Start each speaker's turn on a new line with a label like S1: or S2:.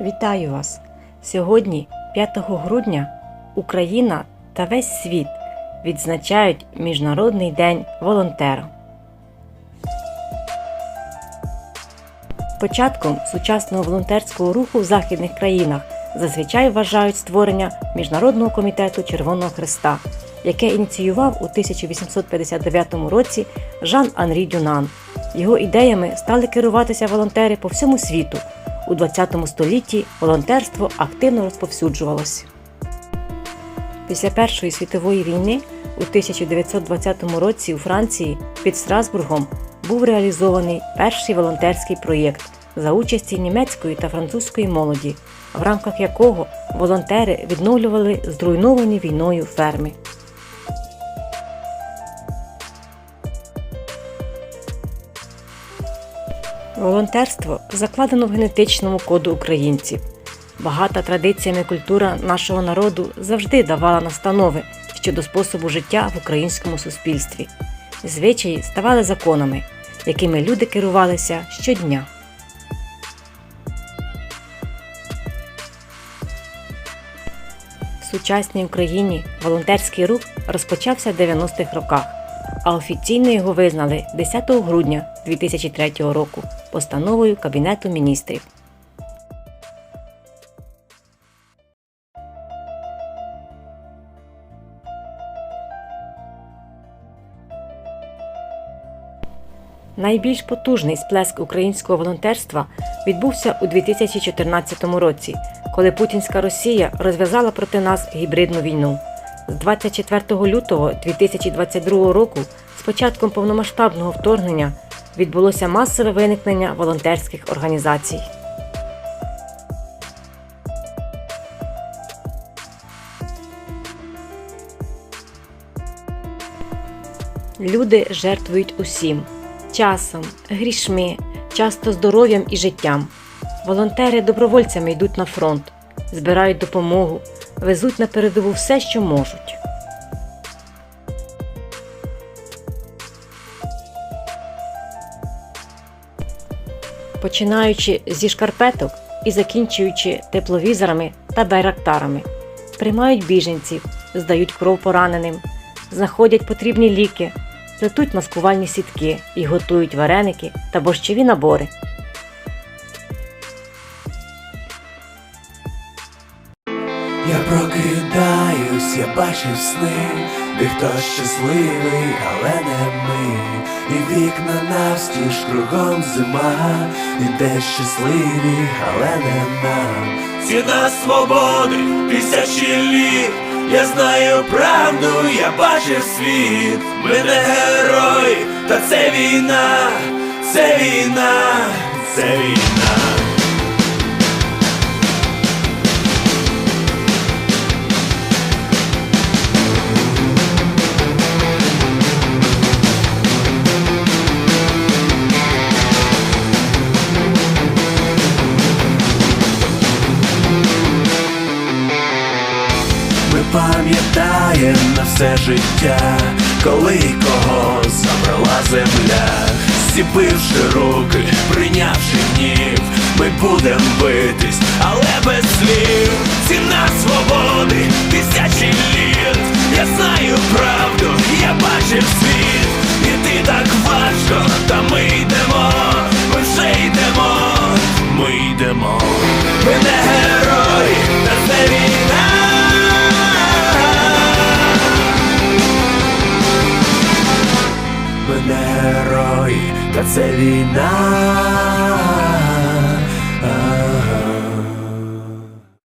S1: Вітаю вас! Сьогодні, 5 грудня, Україна та весь світ відзначають Міжнародний день волонтера. Початком сучасного волонтерського руху в західних країнах зазвичай вважають створення Міжнародного комітету Червоного Христа, яке ініціював у 1859 році Жан Анрі Дюнан. Його ідеями стали керуватися волонтери по всьому світу. У ХХ столітті волонтерство активно розповсюджувалося. Після Першої світової війни у 1920 році у Франції під Страсбургом був реалізований перший волонтерський проєкт за участі німецької та французької молоді, в рамках якого волонтери відновлювали зруйновані війною ферми. Волонтерство закладено в генетичному коду українців. Багата традиціями культура нашого народу завжди давала настанови щодо способу життя в українському суспільстві. Звичаї ставали законами, якими люди керувалися щодня. В сучасній Україні волонтерський рух розпочався в 90-х роках, а офіційно його визнали 10 грудня 2003 року постановою Кабінету міністрів. Найбільш потужний сплеск українського волонтерства відбувся у 2014 році, коли путінська Росія розв'язала проти нас гібридну війну. З 24 лютого 2022 року, з початком повномасштабного вторгнення, відбулося масове виникнення волонтерських організацій. Люди жертвують усім часом, грішми, часто здоров'ям і життям. Волонтери добровольцями йдуть на фронт, збирають допомогу, везуть на передову все, що можуть. Починаючи зі шкарпеток і закінчуючи тепловізорами та байрактарами, приймають біженців, здають кров пораненим, знаходять потрібні ліки, плетуть маскувальні сітки і готують вареники та борщові набори.
S2: Я прокидаюсь, я бачив сни, де хтось щасливий, але не ми. І вікна навстіж кругом зима, і де щасливі, але не нам. Ціна свободи, тисячі літ. Я знаю правду, я бачив світ. Ми не герої, та це війна, це війна, це війна. Все життя, коли кого забрала земля, зціпивши руки, прийнявши гнів, ми будем битись, герой, та це війна.